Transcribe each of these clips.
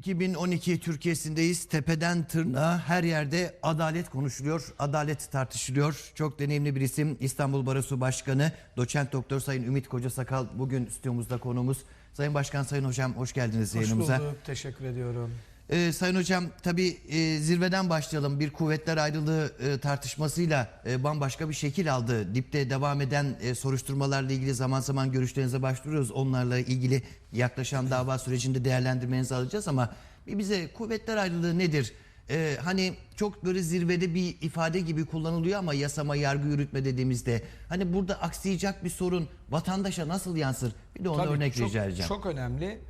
2012 Türkiye'sindeyiz. Tepeden tırnağa her yerde adalet konuşuluyor, adalet tartışılıyor. Çok deneyimli bir isim İstanbul Barosu Başkanı Doçent Doktor Sayın Ümit Kocasakal bugün stüdyomuzda konuğumuz. Sayın Başkan, Sayın Hocam hoş geldiniz Hoş yayınımıza. bulduk. Teşekkür ediyorum. Ee, Sayın Hocam tabii e, zirveden başlayalım. Bir kuvvetler ayrılığı e, tartışmasıyla e, bambaşka bir şekil aldı. Dipte devam eden e, soruşturmalarla ilgili zaman zaman görüşlerinize başvuruyoruz. Onlarla ilgili yaklaşan dava sürecinde değerlendirmenizi alacağız ama bir bize kuvvetler ayrılığı nedir? E, hani çok böyle zirvede bir ifade gibi kullanılıyor ama yasama, yargı yürütme dediğimizde hani burada aksayacak bir sorun vatandaşa nasıl yansır? Bir de ona Tabii örnek çok, rica edeceğim. Çok önemli.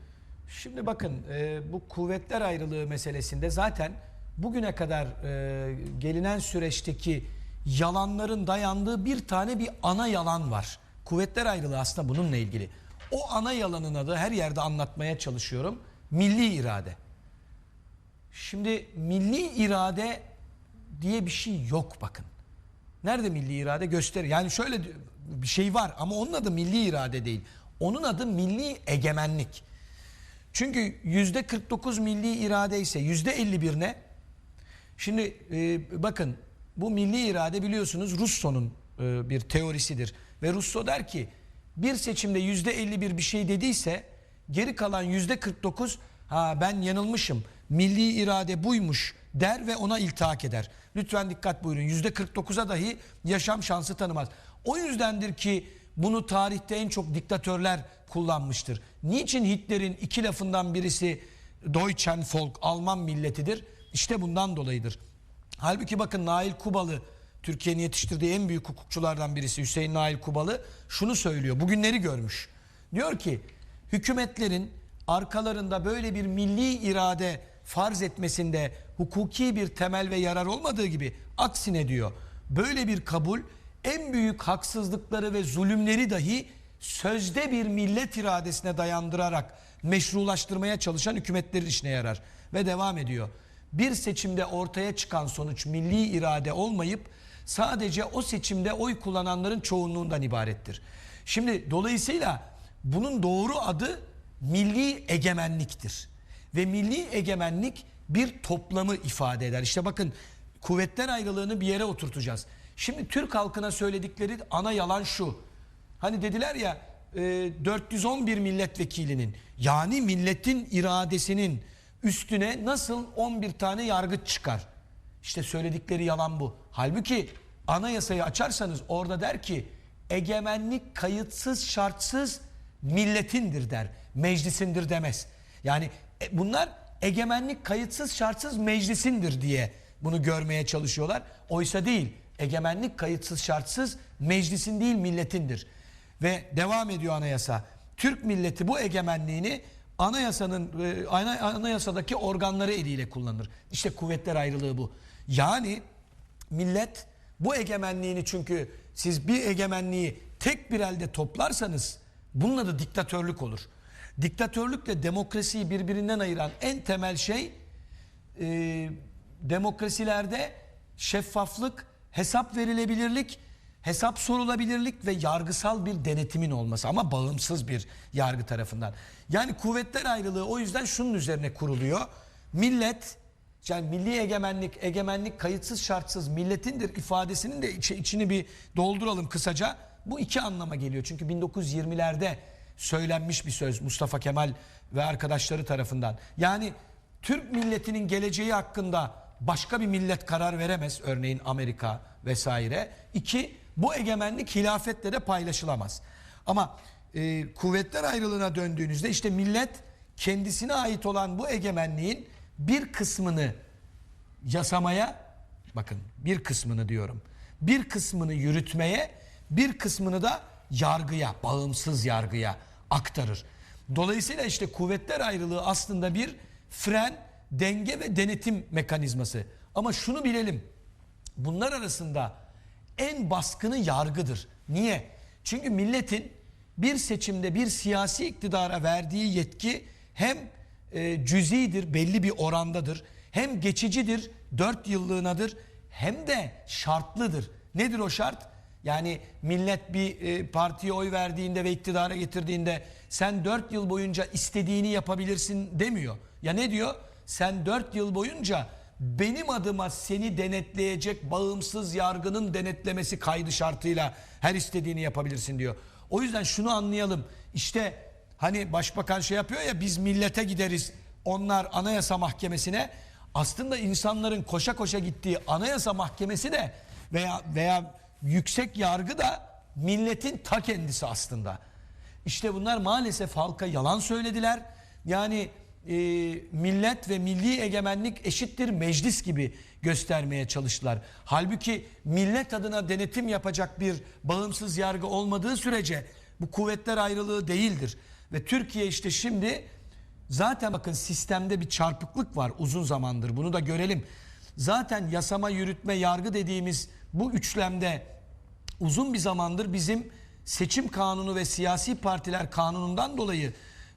Şimdi bakın e, bu kuvvetler ayrılığı meselesinde zaten bugüne kadar e, gelinen süreçteki yalanların dayandığı bir tane bir ana yalan var. Kuvvetler ayrılığı aslında bununla ilgili. O ana yalanın adı her yerde anlatmaya çalışıyorum. Milli irade. Şimdi milli irade diye bir şey yok bakın. Nerede milli irade göster. Yani şöyle bir şey var ama onun adı milli irade değil. Onun adı milli egemenlik. Çünkü yüzde 49 milli irade ise yüzde 51 ne? Şimdi e, bakın bu milli irade biliyorsunuz Russo'nun e, bir teorisidir. Ve Russo der ki bir seçimde yüzde 51 bir şey dediyse geri kalan yüzde 49 ha ben yanılmışım milli irade buymuş der ve ona iltihak eder. Lütfen dikkat buyurun yüzde 49'a dahi yaşam şansı tanımaz. O yüzdendir ki bunu tarihte en çok diktatörler kullanmıştır. Niçin Hitler'in iki lafından birisi Deutschen Volk, Alman milletidir? İşte bundan dolayıdır. Halbuki bakın Nail Kubalı, Türkiye'nin yetiştirdiği en büyük hukukçulardan birisi Hüseyin Nail Kubalı şunu söylüyor. Bugünleri görmüş. Diyor ki hükümetlerin arkalarında böyle bir milli irade farz etmesinde hukuki bir temel ve yarar olmadığı gibi aksine diyor. Böyle bir kabul en büyük haksızlıkları ve zulümleri dahi sözde bir millet iradesine dayandırarak meşrulaştırmaya çalışan hükümetlerin işine yarar. Ve devam ediyor. Bir seçimde ortaya çıkan sonuç milli irade olmayıp sadece o seçimde oy kullananların çoğunluğundan ibarettir. Şimdi dolayısıyla bunun doğru adı milli egemenliktir. Ve milli egemenlik bir toplamı ifade eder. İşte bakın kuvvetler ayrılığını bir yere oturtacağız. Şimdi Türk halkına söyledikleri ana yalan şu. Hani dediler ya e, 411 milletvekilinin yani milletin iradesinin üstüne nasıl 11 tane yargıç çıkar? İşte söyledikleri yalan bu. Halbuki anayasayı açarsanız orada der ki egemenlik kayıtsız şartsız milletindir der. Meclisindir demez. Yani e, bunlar egemenlik kayıtsız şartsız meclisindir diye bunu görmeye çalışıyorlar. Oysa değil. Egemenlik kayıtsız şartsız meclisin değil milletindir. Ve devam ediyor anayasa. Türk milleti bu egemenliğini anayasanın e, ana- anayasadaki organları eliyle kullanır. İşte kuvvetler ayrılığı bu. Yani millet bu egemenliğini çünkü siz bir egemenliği tek bir elde toplarsanız bunun adı diktatörlük olur. Diktatörlükle demokrasiyi birbirinden ayıran en temel şey e, demokrasilerde şeffaflık, hesap verilebilirlik, hesap sorulabilirlik ve yargısal bir denetimin olması ama bağımsız bir yargı tarafından. Yani kuvvetler ayrılığı o yüzden şunun üzerine kuruluyor. Millet yani milli egemenlik, egemenlik kayıtsız şartsız milletindir ifadesinin de içi- içini bir dolduralım kısaca. Bu iki anlama geliyor. Çünkü 1920'lerde söylenmiş bir söz Mustafa Kemal ve arkadaşları tarafından. Yani Türk milletinin geleceği hakkında başka bir millet karar veremez. Örneğin Amerika vesaire. İki, bu egemenlik hilafetle de paylaşılamaz. Ama e, kuvvetler ayrılığına döndüğünüzde işte millet kendisine ait olan bu egemenliğin bir kısmını yasamaya bakın bir kısmını diyorum. Bir kısmını yürütmeye, bir kısmını da yargıya, bağımsız yargıya aktarır. Dolayısıyla işte kuvvetler ayrılığı aslında bir fren, denge ve denetim mekanizması. Ama şunu bilelim. Bunlar arasında en baskını yargıdır. Niye? Çünkü milletin bir seçimde bir siyasi iktidara verdiği yetki hem e, cüzidir, belli bir orandadır. Hem geçicidir, dört yıllığınadır. Hem de şartlıdır. Nedir o şart? Yani millet bir e, partiye oy verdiğinde ve iktidara getirdiğinde sen 4 yıl boyunca istediğini yapabilirsin demiyor. Ya ne diyor? Sen 4 yıl boyunca benim adıma seni denetleyecek bağımsız yargının denetlemesi kaydı şartıyla her istediğini yapabilirsin diyor. O yüzden şunu anlayalım. İşte hani başbakan şey yapıyor ya biz millete gideriz. Onlar anayasa mahkemesine aslında insanların koşa koşa gittiği anayasa mahkemesi de veya veya yüksek yargı da milletin ta kendisi aslında. İşte bunlar maalesef halka yalan söylediler. Yani e, millet ve milli egemenlik eşittir meclis gibi göstermeye çalıştılar. Halbuki millet adına denetim yapacak bir bağımsız yargı olmadığı sürece bu kuvvetler ayrılığı değildir. Ve Türkiye işte şimdi zaten bakın sistemde bir çarpıklık var uzun zamandır bunu da görelim. Zaten yasama, yürütme, yargı dediğimiz bu üçlemde uzun bir zamandır bizim seçim kanunu ve siyasi partiler kanunundan dolayı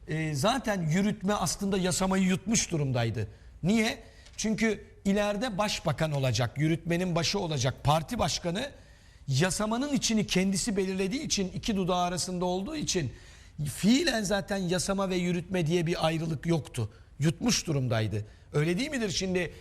e, zaten yürütme aslında yasamayı yutmuş durumdaydı. Niye? Çünkü ileride başbakan olacak, yürütmenin başı olacak parti başkanı yasamanın içini kendisi belirlediği için iki dudağı arasında olduğu için fiilen zaten yasama ve yürütme diye bir ayrılık yoktu. Yutmuş durumdaydı. Öyle değil midir şimdi?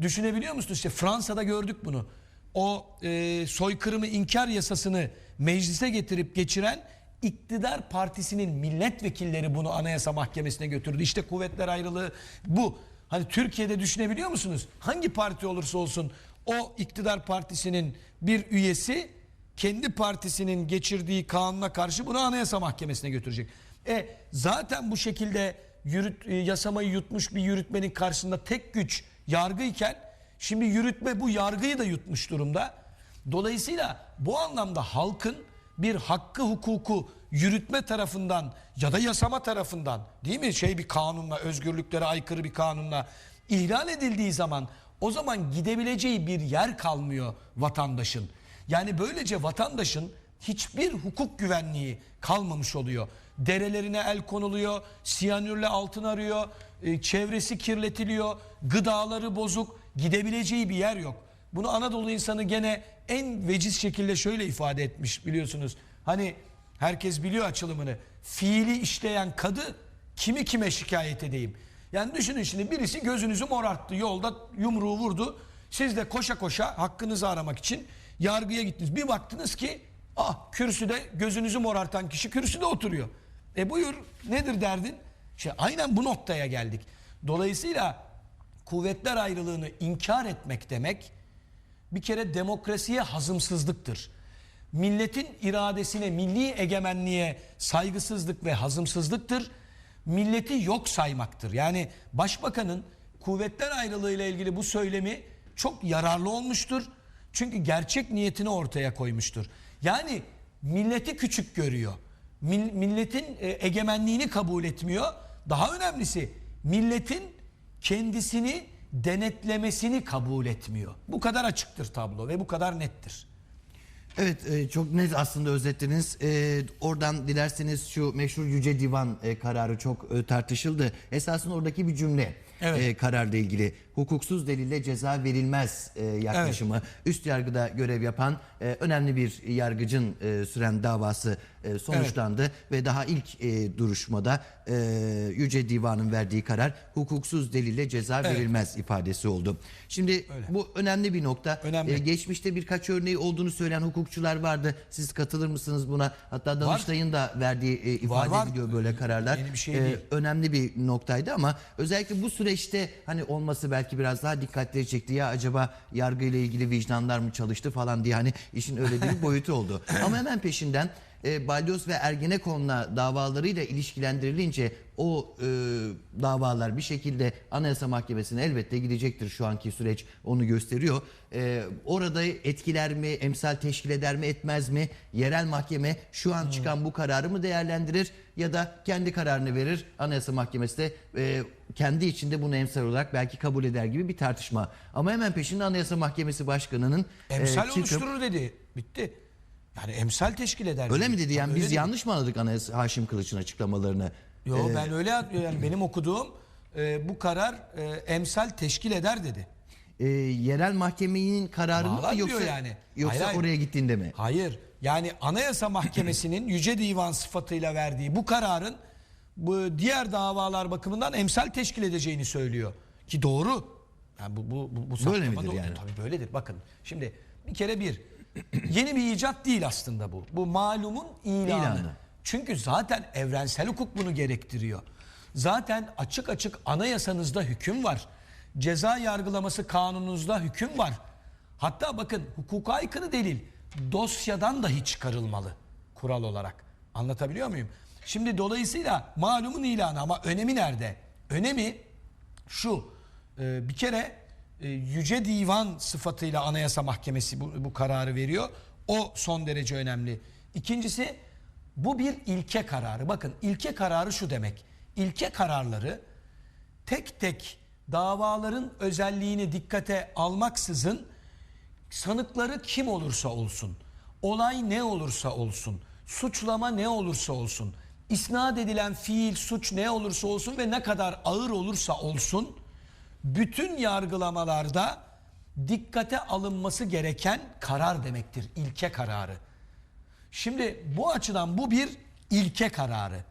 Düşünebiliyor musunuz? İşte Fransa'da gördük bunu. O e, soykırımı inkar yasasını meclise getirip geçiren iktidar partisinin milletvekilleri bunu anayasa mahkemesine götürdü. İşte kuvvetler ayrılığı bu. Hani Türkiye'de düşünebiliyor musunuz? Hangi parti olursa olsun o iktidar partisinin bir üyesi kendi partisinin geçirdiği kanuna karşı bunu anayasa mahkemesine götürecek. E zaten bu şekilde yürüt, e, yasamayı yutmuş bir yürütmenin karşısında tek güç yargıyken şimdi yürütme bu yargıyı da yutmuş durumda. Dolayısıyla bu anlamda halkın bir hakkı hukuku yürütme tarafından ya da yasama tarafından değil mi şey bir kanunla özgürlüklere aykırı bir kanunla ihlal edildiği zaman o zaman gidebileceği bir yer kalmıyor vatandaşın. Yani böylece vatandaşın hiçbir hukuk güvenliği kalmamış oluyor. Derelerine el konuluyor, siyanürle altın arıyor, e, çevresi kirletiliyor, gıdaları bozuk, gidebileceği bir yer yok. Bunu Anadolu insanı gene en veciz şekilde şöyle ifade etmiş biliyorsunuz. Hani herkes biliyor açılımını. Fiili işleyen kadı kimi kime şikayet edeyim. Yani düşünün şimdi birisi gözünüzü morarttı yolda yumruğu vurdu. Siz de koşa koşa hakkınızı aramak için yargıya gittiniz. Bir baktınız ki ah kürsüde gözünüzü morartan kişi kürsüde oturuyor. E buyur nedir derdin? İşte aynen bu noktaya geldik. Dolayısıyla kuvvetler ayrılığını inkar etmek demek bir kere demokrasiye hazımsızlıktır. Milletin iradesine, milli egemenliğe saygısızlık ve hazımsızlıktır. Milleti yok saymaktır. Yani başbakanın kuvvetler ayrılığı ile ilgili bu söylemi çok yararlı olmuştur. Çünkü gerçek niyetini ortaya koymuştur. Yani milleti küçük görüyor. Mil- Milletin e, egemenliğini kabul etmiyor. Daha önemlisi milletin kendisini denetlemesini kabul etmiyor. Bu kadar açıktır tablo ve bu kadar nettir. Evet e, çok net aslında özetlediniz. E, oradan dilerseniz şu meşhur Yüce Divan e, kararı çok tartışıldı. Esasında oradaki bir cümle Evet. kararla ilgili. Hukuksuz delille ceza verilmez e, yaklaşımı. Üst yargıda görev yapan e, önemli bir yargıcın e, süren davası e, sonuçlandı. Ve daha ilk e, duruşmada e, Yüce Divan'ın verdiği karar hukuksuz delille ceza Evet. verilmez ifadesi oldu. Şimdi bu önemli bir nokta. Önemli. E, geçmişte birkaç örneği olduğunu söyleyen hukukçular vardı. Siz katılır mısınız buna? Hatta Danıştay'ın da verdiği e, ifade var. ediliyor böyle kararlar. Yeni bir şey E, değil. önemli bir noktaydı ama özellikle bu süreçte hani olması belki biraz daha dikkatleri çekti. Ya acaba yargı ile ilgili vicdanlar mı çalıştı falan diye hani işin öyle bir boyutu oldu. Ama hemen peşinden e, Balyoz ve Ergenekon'la davalarıyla ilişkilendirilince o e, davalar bir şekilde Anayasa Mahkemesi'ne elbette gidecektir şu anki süreç onu gösteriyor. E, orada etkiler mi, emsal teşkil eder mi etmez mi? Yerel mahkeme şu an çıkan bu kararı mı değerlendirir ya da kendi kararını verir Anayasa Mahkemesi de e, kendi içinde bunu emsal olarak belki kabul eder gibi bir tartışma. Ama hemen peşinde Anayasa Mahkemesi Başkanı'nın e, Emsal çıkıp- oluşturur dedi. Bitti. Yani emsal teşkil eder. Öyle mi dedi? Yani biz yanlış mı anladık Anayasa Haşim Kılıç'ın açıklamalarını? Yo ben öyle yani benim okuduğum e, bu karar e, emsal teşkil eder dedi. e, yerel mahkemenin kararı mı Bağlar diyor yoksa yani. yoksa Hayır, hayır. oraya gittiğinde mi? Hayır. Yani Anayasa Mahkemesi'nin Yüce Divan sıfatıyla verdiği bu kararın bu diğer davalar bakımından emsal teşkil edeceğini söylüyor. Ki doğru. Yani bu, bu, bu, bu saptama midir doğru. yani? Tabii böyledir. Bakın şimdi bir kere bir yeni bir icat değil aslında bu. Bu malumun ilanı. İlanı. Çünkü zaten evrensel hukuk bunu gerektiriyor. Zaten açık açık anayasanızda hüküm var. Ceza yargılaması kanununuzda hüküm var. Hatta bakın hukuka aykırı delil dosyadan dahi çıkarılmalı kural olarak. Anlatabiliyor muyum? Şimdi dolayısıyla malumun ilanı ama önemi nerede? Önemi şu e, bir kere e, Yüce Divan sıfatıyla Anayasa Mahkemesi bu, bu kararı veriyor. O son derece önemli. İkincisi bu bir ilke kararı. Bakın ilke kararı şu demek. İlke kararları tek tek davaların özelliğini dikkate almaksızın sanıkları kim olursa olsun, olay ne olursa olsun, suçlama ne olursa olsun, isnat edilen fiil, suç ne olursa olsun ve ne kadar ağır olursa olsun, bütün yargılamalarda dikkate alınması gereken karar demektir. İlke kararı. Şimdi bu açıdan bu bir ilke kararı.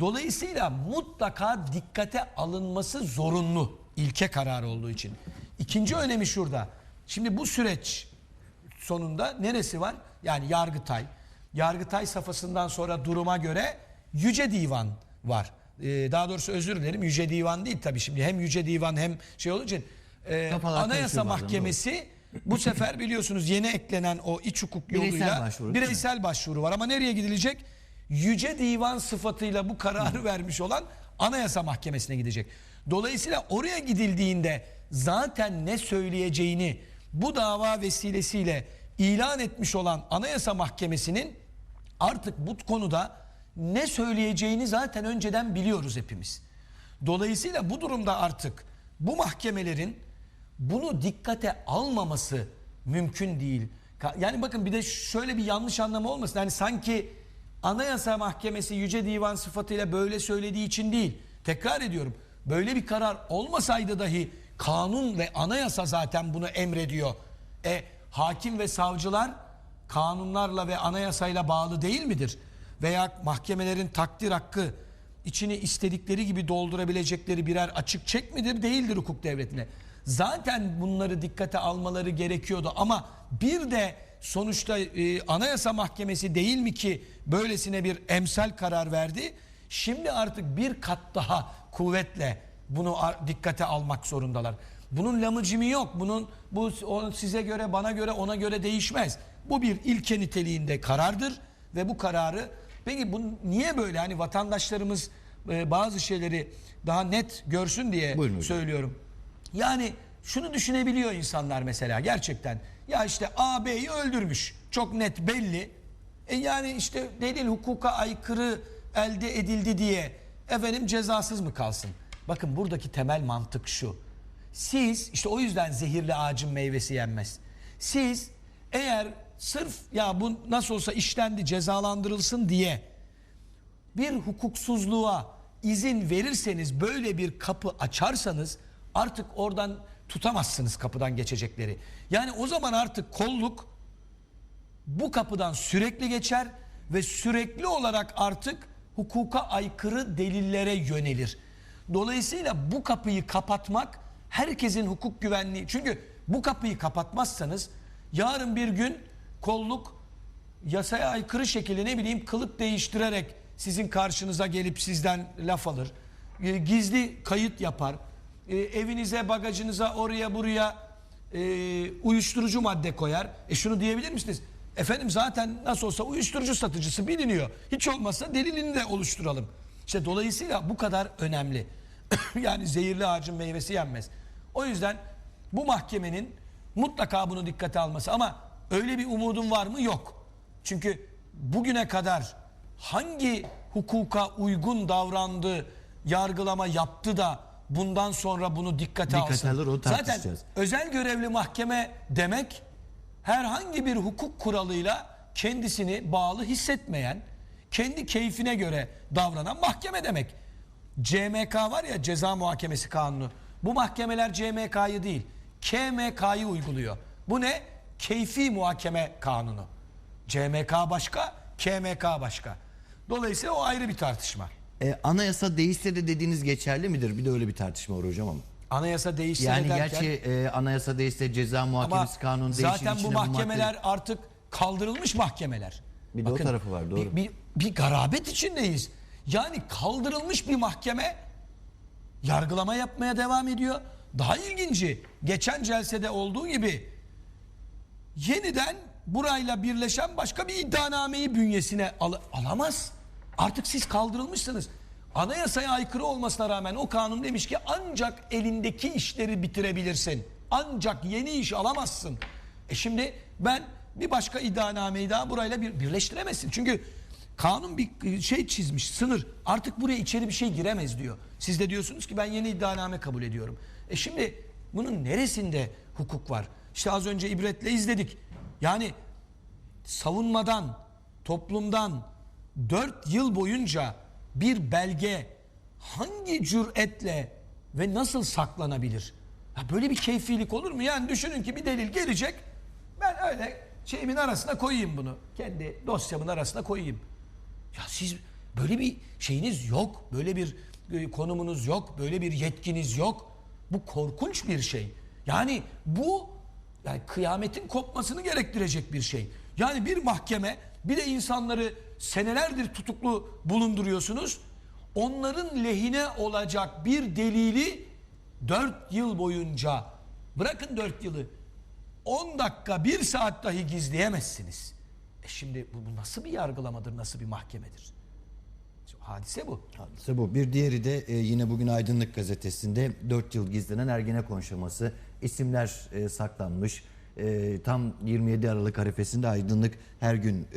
Dolayısıyla mutlaka dikkate alınması zorunlu ilke kararı olduğu için. İkinci önemi şurada. Şimdi bu süreç sonunda neresi var? Yani Yargıtay. Yargıtay safhasından sonra duruma göre Yüce Divan var. Ee, daha doğrusu özür dilerim Yüce Divan değil tabii şimdi hem Yüce Divan hem şey olduğu için e, Kafalar Anayasa karışıyor bazen, Mahkemesi bu sefer biliyorsunuz yeni eklenen o iç hukuk Bireysel yoluyla başvuru, değil mi? bireysel başvuru var ama nereye gidilecek? Yüce Divan sıfatıyla bu kararı vermiş olan Anayasa Mahkemesi'ne gidecek. Dolayısıyla oraya gidildiğinde zaten ne söyleyeceğini bu dava vesilesiyle ilan etmiş olan Anayasa Mahkemesi'nin artık bu konuda ne söyleyeceğini zaten önceden biliyoruz hepimiz. Dolayısıyla bu durumda artık bu mahkemelerin bunu dikkate almaması mümkün değil. Yani bakın bir de şöyle bir yanlış anlama olmasın. Yani sanki Anayasa Mahkemesi Yüce Divan sıfatıyla böyle söylediği için değil. Tekrar ediyorum. Böyle bir karar olmasaydı dahi kanun ve anayasa zaten bunu emrediyor. E hakim ve savcılar kanunlarla ve anayasayla bağlı değil midir? Veya mahkemelerin takdir hakkı içini istedikleri gibi doldurabilecekleri birer açık çek midir? Değildir hukuk devletine. Zaten bunları dikkate almaları gerekiyordu ama bir de sonuçta e, Anayasa Mahkemesi değil mi ki böylesine bir emsal karar verdi? Şimdi artık bir kat daha kuvvetle bunu dikkate almak zorundalar. Bunun lamıcımı yok. Bunun bu size göre, bana göre, ona göre değişmez. Bu bir ilke niteliğinde karardır ve bu kararı peki bu niye böyle hani vatandaşlarımız e, bazı şeyleri daha net görsün diye Buyurun hocam. söylüyorum. Yani şunu düşünebiliyor insanlar mesela gerçekten. Ya işte A B'yi öldürmüş. Çok net belli. E yani işte delil hukuka aykırı elde edildi diye efendim cezasız mı kalsın? Bakın buradaki temel mantık şu. Siz işte o yüzden zehirli ağacın meyvesi yenmez. Siz eğer sırf ya bu nasıl olsa işlendi cezalandırılsın diye bir hukuksuzluğa izin verirseniz böyle bir kapı açarsanız artık oradan tutamazsınız kapıdan geçecekleri. Yani o zaman artık kolluk bu kapıdan sürekli geçer ve sürekli olarak artık hukuka aykırı delillere yönelir. Dolayısıyla bu kapıyı kapatmak herkesin hukuk güvenliği. Çünkü bu kapıyı kapatmazsanız yarın bir gün kolluk yasaya aykırı şekilde ne bileyim kılık değiştirerek sizin karşınıza gelip sizden laf alır. E, Gizli kayıt yapar. E, Evinize, bagajınıza, oraya buraya e, uyuşturucu madde koyar. E şunu diyebilir misiniz? Efendim zaten nasıl olsa uyuşturucu satıcısı biliniyor. Hiç olmazsa delilini de oluşturalım. İşte dolayısıyla bu kadar önemli. yani zehirli ağacın meyvesi yenmez. O yüzden bu mahkemenin mutlaka bunu dikkate alması ama öyle bir umudum var mı? Yok. Çünkü bugüne kadar hangi hukuka uygun davrandı, yargılama yaptı da bundan sonra bunu dikkate, Dikkate alsın. alır, onu Zaten özel görevli mahkeme demek herhangi bir hukuk kuralıyla kendisini bağlı hissetmeyen, kendi keyfine göre davranan mahkeme demek. CMK var ya ceza muhakemesi kanunu. Bu mahkemeler CMK'yı değil, KMK'yı uyguluyor. Bu ne? Keyfi muhakeme kanunu. CMK başka, KMK başka. Dolayısıyla o ayrı bir tartışma. E, anayasa değişse de dediğiniz geçerli midir? Bir de öyle bir tartışma var hocam ama. Anayasa değişse Yani de derken, gerçi e, anayasa değişse ceza muhakemesi kanunu değişir. zaten bu mahkemeler madde- artık kaldırılmış mahkemeler. Bir de o tarafı var, doğru. Bir, bir, bir garabet içindeyiz. Yani kaldırılmış bir mahkeme yargılama yapmaya devam ediyor. Daha ilginci geçen celsede olduğu gibi yeniden burayla birleşen başka bir iddianameyi bünyesine al- alamaz. Artık siz kaldırılmışsınız. Anayasaya aykırı olmasına rağmen o kanun demiş ki ancak elindeki işleri bitirebilirsin. Ancak yeni iş alamazsın. E şimdi ben bir başka iddianameyi daha burayla bir, birleştiremezsin. Çünkü kanun bir şey çizmiş sınır. Artık buraya içeri bir şey giremez diyor. Siz de diyorsunuz ki ben yeni iddianame kabul ediyorum. E şimdi bunun neresinde hukuk var? İşte az önce ibretle izledik. Yani savunmadan, toplumdan 4 yıl boyunca bir belge hangi cüretle ve nasıl saklanabilir? Ya böyle bir keyfilik olur mu? Yani düşünün ki bir delil gelecek. Ben öyle şeyimin arasına koyayım bunu. Kendi dosyamın arasına koyayım. Ya siz böyle bir şeyiniz yok. Böyle bir e, konumunuz yok. Böyle bir yetkiniz yok. Bu korkunç bir şey. Yani bu yani kıyametin kopmasını gerektirecek bir şey. Yani bir mahkeme bir de insanları senelerdir tutuklu bulunduruyorsunuz. Onların lehine olacak bir delili 4 yıl boyunca bırakın 4 yılı 10 dakika 1 saat dahi gizleyemezsiniz. E şimdi bu, nasıl bir yargılamadır, nasıl bir mahkemedir? Hadise bu. Hadise bu. Bir diğeri de e, yine bugün Aydınlık Gazetesi'nde 4 yıl gizlenen Ergenekon şaması. İsimler e, saklanmış. E, tam 27 Aralık arifesinde Aydınlık her gün e,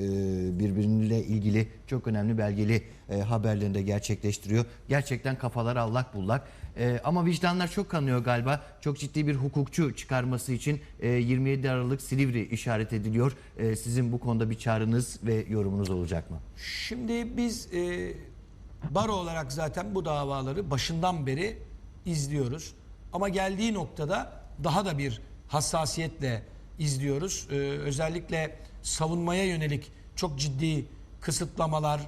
birbiriyle ilgili çok önemli belgeli e, haberlerini de gerçekleştiriyor. Gerçekten kafalar allak bullak. E, ama vicdanlar çok kanıyor galiba. Çok ciddi bir hukukçu çıkarması için e, 27 Aralık Silivri işaret ediliyor. E, sizin bu konuda bir çağrınız ve yorumunuz olacak mı? Şimdi biz e, baro olarak zaten bu davaları başından beri izliyoruz. Ama geldiği noktada daha da bir hassasiyetle izliyoruz. E, özellikle savunmaya yönelik çok ciddi kısıtlamalar,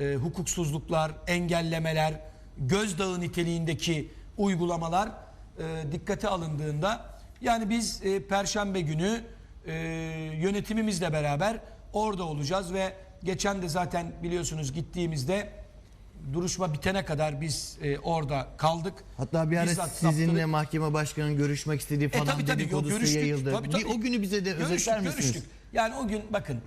e, hukuksuzluklar, engellemeler, gözdağı niteliğindeki uygulamalar e, dikkate alındığında yani biz e, Perşembe günü e, yönetimimizle beraber orada olacağız ve geçen de zaten biliyorsunuz gittiğimizde duruşma bitene kadar biz e, orada kaldık. Hatta bir ara Bizzat sizinle saptırık. mahkeme başkanının görüşmek istediği E falan tabii tabii o dedikodusu görüştük. yayıldı. Tabii, tabii. Bir o günü bize de görüştük, özetler misiniz? görüştük. Yani o gün bakın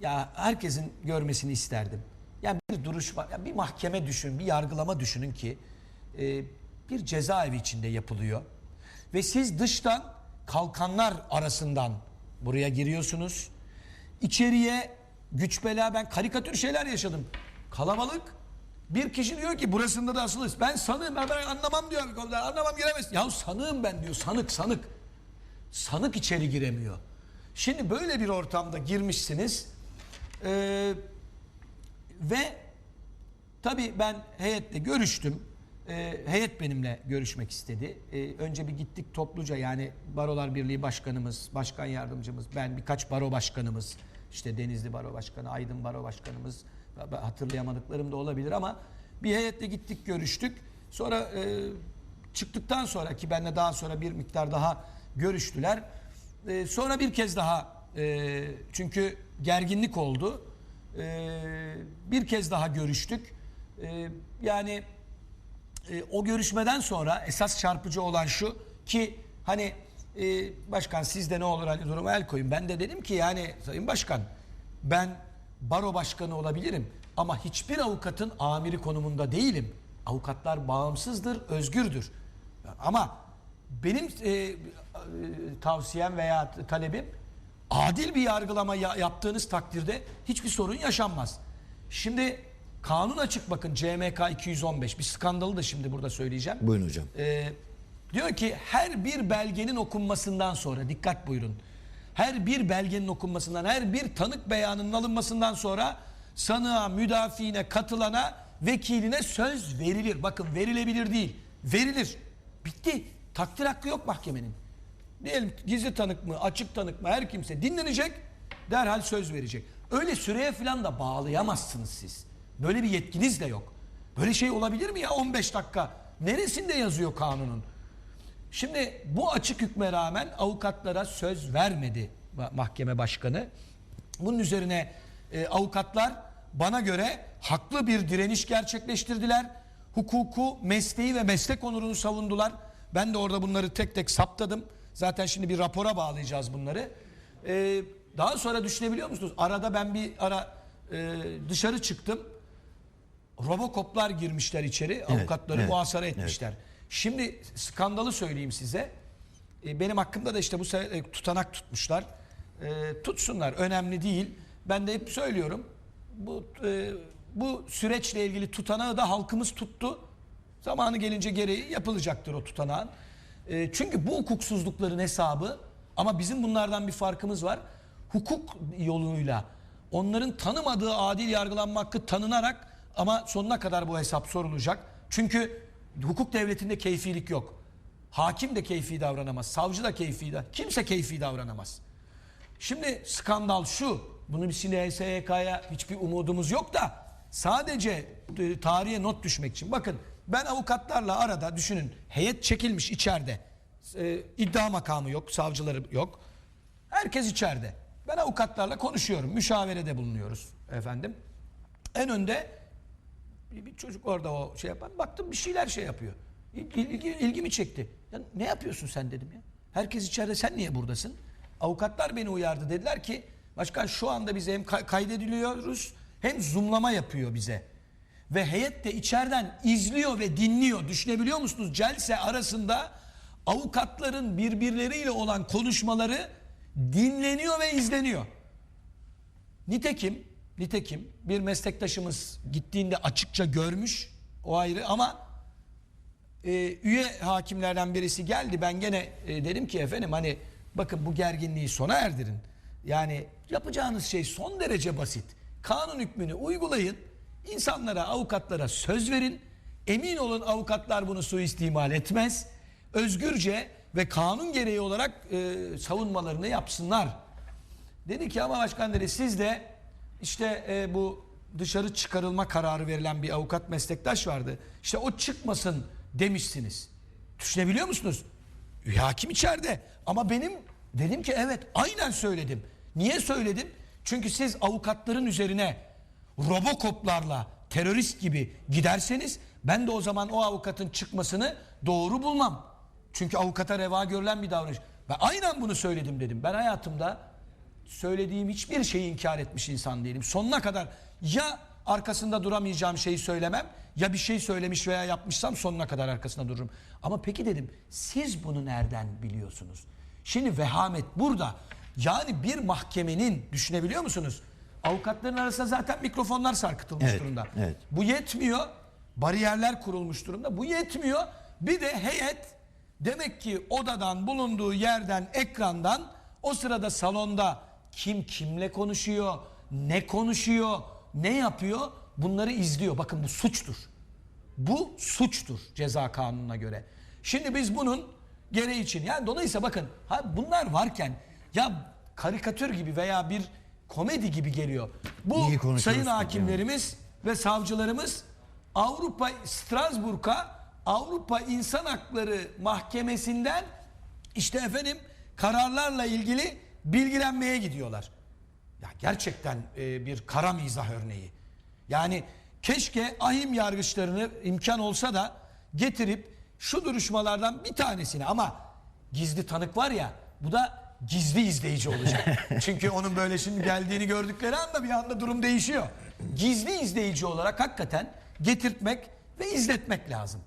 ya herkesin görmesini isterdim. Yani bir duruşma, ya bir mahkeme düşün, bir yargılama düşünün ki e, bir cezaevi içinde yapılıyor. Ve siz dıştan kalkanlar arasından buraya giriyorsunuz. İçeriye güç bela ben karikatür şeyler yaşadım. Kalabalık bir kişi diyor ki burasında da asılız. Ben sanığım ben, anlamam diyor. Anlamam giremez. Ya sanığım ben diyor sanık sanık. Sanık içeri giremiyor. Şimdi böyle bir ortamda girmişsiniz. Ee, ve tabii ben heyetle görüştüm. Ee, heyet benimle görüşmek istedi. Ee, önce bir gittik topluca yani Barolar Birliği Başkanımız, Başkan Yardımcımız, ben birkaç baro başkanımız, işte Denizli Baro Başkanı, Aydın Baro Başkanımız, hatırlayamadıklarım da olabilir ama bir heyetle gittik görüştük. Sonra e, çıktıktan sonra ki benle daha sonra bir miktar daha görüştüler. Ee, sonra bir kez daha e, çünkü gerginlik oldu. Ee, bir kez daha görüştük. Ee, yani e, o görüşmeden sonra esas çarpıcı olan şu ki hani e, başkan siz de ne olur hani duruma el koyun. Ben de dedim ki yani sayın başkan ben baro başkanı olabilirim ama hiçbir avukatın amiri konumunda değilim. Avukatlar bağımsızdır, özgürdür. Ama benim e, e, tavsiyem veya talebim adil bir yargılama ya- yaptığınız takdirde hiçbir sorun yaşanmaz. Şimdi kanun açık bakın CMK 215 bir skandalı da şimdi burada söyleyeceğim. Buyurun hocam. Ee, diyor ki her bir belgenin okunmasından sonra dikkat buyurun. Her bir belgenin okunmasından, her bir tanık beyanının alınmasından sonra sanığa, müdafiine, katılana, vekiline söz verilir. Bakın verilebilir değil, verilir. Bitti. Takdir hakkı yok mahkemenin. Diyelim gizli tanık mı, açık tanık mı her kimse dinlenecek, derhal söz verecek. Öyle süreye falan da bağlayamazsınız siz. Böyle bir yetkiniz de yok. Böyle şey olabilir mi ya 15 dakika? Neresinde yazıyor kanunun? Şimdi bu açık hükme rağmen avukatlara söz vermedi ma- mahkeme başkanı. Bunun üzerine e, avukatlar bana göre haklı bir direniş gerçekleştirdiler. Hukuku, mesleği ve meslek onurunu savundular. Ben de orada bunları tek tek saptadım. Zaten şimdi bir rapora bağlayacağız bunları. E, daha sonra düşünebiliyor musunuz? Arada ben bir ara e, dışarı çıktım. Robokoplar girmişler içeri. avukatları evet, muhasara etmişler. Şimdi skandalı söyleyeyim size. E, Benim hakkımda da işte bu e, tutanak tutmuşlar. E, tutsunlar önemli değil. Ben de hep söylüyorum. Bu e, bu süreçle ilgili tutanağı da halkımız tuttu. Zamanı gelince gereği yapılacaktır o tutanağın. Çünkü bu hukuksuzlukların hesabı ama bizim bunlardan bir farkımız var. Hukuk yoluyla onların tanımadığı adil yargılanma hakkı tanınarak ama sonuna kadar bu hesap sorulacak. Çünkü hukuk devletinde keyfilik yok. Hakim de keyfi davranamaz, savcı da keyfi da, kimse keyfi davranamaz. Şimdi skandal şu, bunu bir HSYK'ya hiçbir umudumuz yok da sadece e, tarihe not düşmek için. Bakın ben avukatlarla arada düşünün heyet çekilmiş içeride. E, iddia makamı yok, savcıları yok. Herkes içeride. Ben avukatlarla konuşuyorum, müşaverede bulunuyoruz efendim. En önde bir, bir çocuk orada o şey yapan baktım bir şeyler şey yapıyor. İlgi, ilgi- ilgimi çekti. Ya ne yapıyorsun sen dedim ya. Herkes içeride sen niye buradasın? Avukatlar beni uyardı dediler ki başkan şu anda bize hem kay- kaydediliyoruz hem zoomlama yapıyor bize. Ve heyet de içeriden izliyor ve dinliyor. Düşünebiliyor musunuz? Celse arasında avukatların birbirleriyle olan konuşmaları dinleniyor ve izleniyor. Nitekim, nitekim bir meslektaşımız gittiğinde açıkça görmüş o ayrı ama e, üye hakimlerden birisi geldi. Ben gene e, dedim ki efendim hani bakın bu gerginliği sona erdirin. Yani yapacağınız şey son derece basit. Kanun hükmünü uygulayın. İnsanlara, avukatlara söz verin. Emin olun avukatlar bunu suistimal etmez. Özgürce ve kanun gereği olarak e, savunmalarını yapsınlar. Dedi ki ama başkan dedi siz de işte e, bu dışarı çıkarılma kararı verilen bir avukat meslektaş vardı. İşte o çıkmasın demişsiniz. Düşünebiliyor musunuz? Hakim içeride ama benim dedim ki evet aynen söyledim. Niye söyledim? Çünkü siz avukatların üzerine robokoplarla terörist gibi giderseniz ben de o zaman o avukatın çıkmasını doğru bulmam. Çünkü avukata reva görülen bir davranış. Ben aynen bunu söyledim dedim. Ben hayatımda söylediğim hiçbir şeyi inkar etmiş insan değilim. Sonuna kadar ya arkasında duramayacağım şeyi söylemem ya bir şey söylemiş veya yapmışsam sonuna kadar arkasında dururum. Ama peki dedim siz bunu nereden biliyorsunuz? Şimdi vehamet burada. Yani bir mahkemenin düşünebiliyor musunuz? Avukatların arasında zaten mikrofonlar sarkıtılmış Evet, durumda. evet. Bu yetmiyor. Bariyerler kurulmuş durumda. Bu yetmiyor. Bir de heyet demek ki odadan bulunduğu yerden ekrandan o sırada salonda kim kimle konuşuyor, ne konuşuyor, ne yapıyor bunları izliyor. Bakın bu suçtur. Bu suçtur ceza kanununa göre. Şimdi biz bunun gereği için yani dolayısıyla bakın ha bunlar varken ya karikatür gibi veya bir komedi gibi geliyor. Bu İyi konuşuyoruz sayın tabii hakimlerimiz ve savcılarımız Avrupa Strasbourg'a Avrupa İnsan Hakları Mahkemesi'nden işte efendim kararlarla ilgili bilgilenmeye gidiyorlar. Ya gerçekten e, bir kara mizah örneği. Yani keşke ahim yargıçlarını imkan olsa da getirip şu duruşmalardan bir tanesini ama gizli tanık var ya bu da gizli izleyici olacak. Çünkü onun böyle şimdi geldiğini gördükleri anda bir anda durum değişiyor. Gizli izleyici olarak hakikaten getirtmek ve izletmek lazım.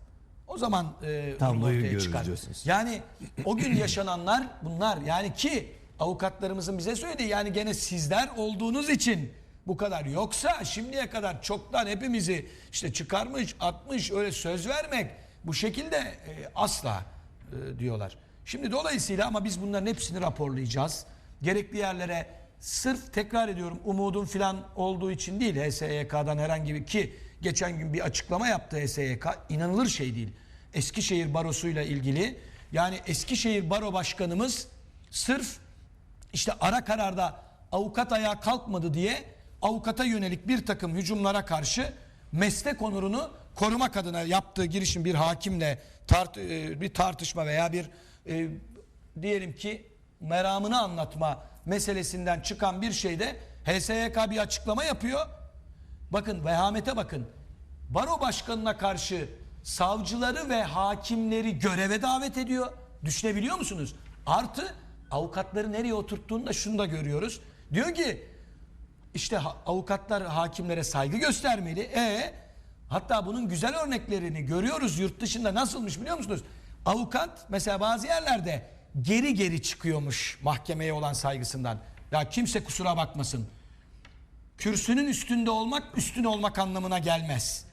O zaman e, Tabloyu ortaya çıkar. Yani o gün yaşananlar bunlar. Yani ki avukatlarımızın bize söylediği yani gene sizler olduğunuz için bu kadar. Yoksa şimdiye kadar çoktan hepimizi işte çıkarmış, atmış, öyle söz vermek bu şekilde e, asla e, diyorlar. Şimdi dolayısıyla ama biz bunların hepsini raporlayacağız. Gerekli yerlere sırf tekrar ediyorum umudun filan olduğu için değil HSYK'dan herhangi bir ki geçen gün bir açıklama yaptı HSYK inanılır şey değil. Eskişehir Barosu'yla ilgili Yani Eskişehir Baro Başkanımız sırf işte ara kararda avukat ayağa kalkmadı diye avukata yönelik bir takım hücumlara karşı meslek onurunu korumak adına yaptığı girişim bir hakimle tart, e, bir tartışma veya bir e, diyelim ki meramını anlatma meselesinden çıkan bir şeyde HSYK bir açıklama yapıyor. Bakın vehamete bakın. Baro başkanına karşı savcıları ve hakimleri göreve davet ediyor. Düşünebiliyor musunuz? Artı avukatları nereye oturttuğunu da şunu da görüyoruz. Diyor ki işte avukatlar hakimlere saygı göstermeli. E hatta bunun güzel örneklerini görüyoruz yurt dışında nasılmış biliyor musunuz? Avukat mesela bazı yerlerde geri geri çıkıyormuş mahkemeye olan saygısından. Ya kimse kusura bakmasın. Kürsünün üstünde olmak üstün olmak anlamına gelmez.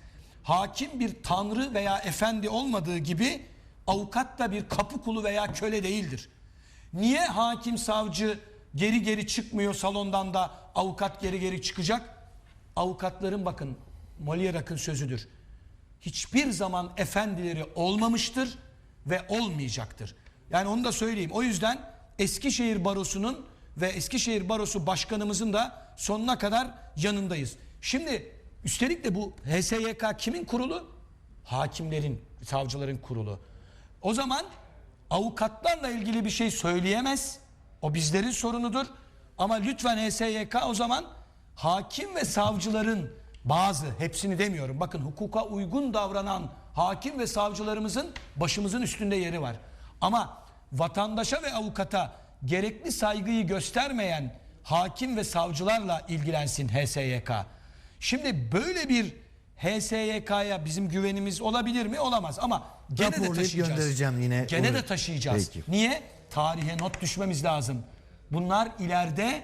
Hakim bir tanrı veya efendi olmadığı gibi avukat da bir kapı kulu veya köle değildir. Niye hakim savcı geri geri çıkmıyor salondan da avukat geri geri çıkacak? Avukatların bakın Molière Akın sözüdür. Hiçbir zaman efendileri olmamıştır ve olmayacaktır. Yani onu da söyleyeyim. O yüzden Eskişehir Barosu'nun ve Eskişehir Barosu Başkanımızın da sonuna kadar yanındayız. Şimdi üstelik de bu HSYK kimin kurulu? Hakimlerin, savcıların kurulu. O zaman avukatlarla ilgili bir şey söyleyemez. O bizlerin sorunudur. Ama lütfen HSYK o zaman hakim ve savcıların bazı, hepsini demiyorum. Bakın hukuka uygun davranan hakim ve savcılarımızın başımızın üstünde yeri var. Ama vatandaşa ve avukata gerekli saygıyı göstermeyen hakim ve savcılarla ilgilensin HSYK. Şimdi böyle bir HSYK'ya bizim güvenimiz olabilir mi? Olamaz ama gene de Raporlayıp taşıyacağız. göndereceğim yine. Gene de Buyurun. taşıyacağız. Peki. Niye? Tarihe not düşmemiz lazım. Bunlar ileride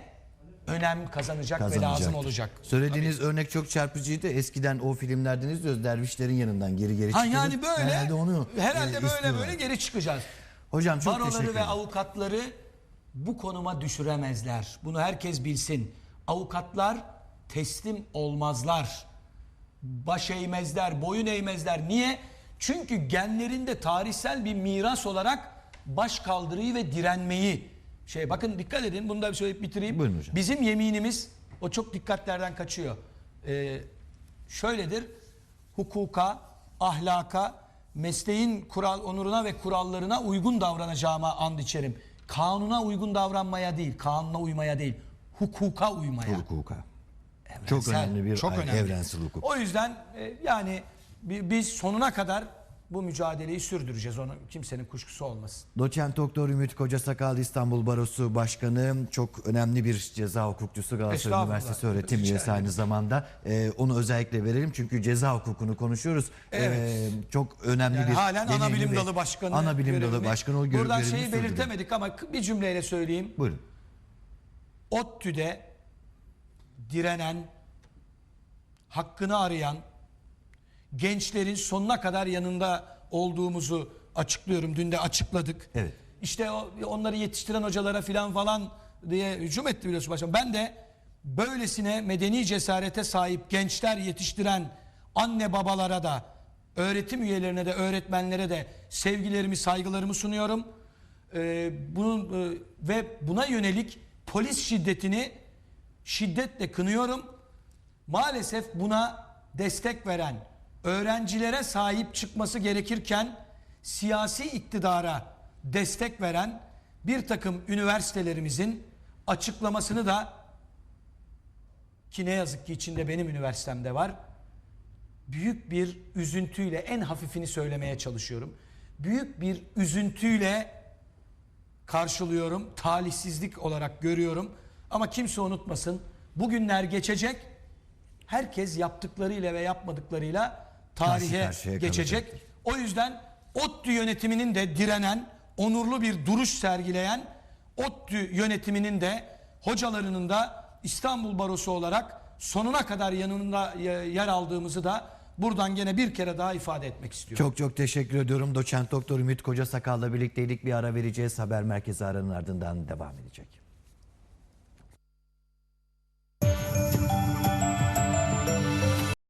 önem kazanacak ve lazım kazanacaktır. olacak. Söylediğiniz örnek çok çarpıcıydı. Eskiden o filmlerden izliyoruz dervişlerin yanından geri geri Ha çıkılır. yani böyle Herhalde onu herhalde e, böyle istiyorlar. böyle geri çıkacağız. Hocam çok Baroları teşekkür ve ederim. avukatları bu konuma düşüremezler. Bunu herkes bilsin. Avukatlar teslim olmazlar. Baş eğmezler, boyun eğmezler. Niye? Çünkü genlerinde tarihsel bir miras olarak baş kaldırıyı ve direnmeyi şey bakın dikkat edin bunu da bir söyleyip bitireyim. Buyurun hocam. Bizim yeminimiz o çok dikkatlerden kaçıyor. Ee, şöyledir. Hukuka, ahlaka, mesleğin kural onuruna ve kurallarına uygun davranacağıma and içerim. Kanuna uygun davranmaya değil, kanuna uymaya değil, hukuka uymaya. Hukuka. Çok Evrensel, önemli bir çok önemli. evrensel hukuk. O yüzden e, yani bi- biz sonuna kadar bu mücadeleyi sürdüreceğiz. Onun kimsenin kuşkusu olmasın. Doçent Doktor Ümit Kocasakal İstanbul Barosu Başkanı çok önemli bir ceza hukukçusu Galatasaray. Üniversitesi öğretim Rica üyesi aynı zamanda. Ee, onu özellikle verelim çünkü ceza hukukunu konuşuyoruz. Evet. Ee, çok önemli Yani bir halen ana bilim dalı başkanı. Ana bilim dalı başkanı o Buradan şeyi belirtemedik ama bir cümleyle söyleyeyim. Buyurun. ODTÜ'de direnen, hakkını arayan, gençlerin sonuna kadar yanında olduğumuzu açıklıyorum. Dün de açıkladık. Evet. İşte o, onları yetiştiren hocalara filan falan diye hücum etti biliyorsun başkanım. Ben de böylesine medeni cesarete sahip gençler yetiştiren anne babalara da öğretim üyelerine de öğretmenlere de sevgilerimi saygılarımı sunuyorum. Ee, bunun e, ve buna yönelik polis şiddetini şiddetle kınıyorum. Maalesef buna destek veren öğrencilere sahip çıkması gerekirken siyasi iktidara destek veren bir takım üniversitelerimizin açıklamasını da ki ne yazık ki içinde benim üniversitemde var. Büyük bir üzüntüyle en hafifini söylemeye çalışıyorum. Büyük bir üzüntüyle karşılıyorum. Talihsizlik olarak görüyorum. Ama kimse unutmasın. Bugünler geçecek. Herkes yaptıklarıyla ve yapmadıklarıyla tarihe geçecek. O yüzden ODTÜ yönetiminin de direnen, onurlu bir duruş sergileyen ODTÜ yönetiminin de hocalarının da İstanbul Barosu olarak sonuna kadar yanında yer aldığımızı da buradan gene bir kere daha ifade etmek istiyorum. Çok çok teşekkür ediyorum. Doçent Doktor Ümit Kocasakal'la birlikteydik. Bir ara vereceğiz. Haber merkezi aranın ardından devam edecek.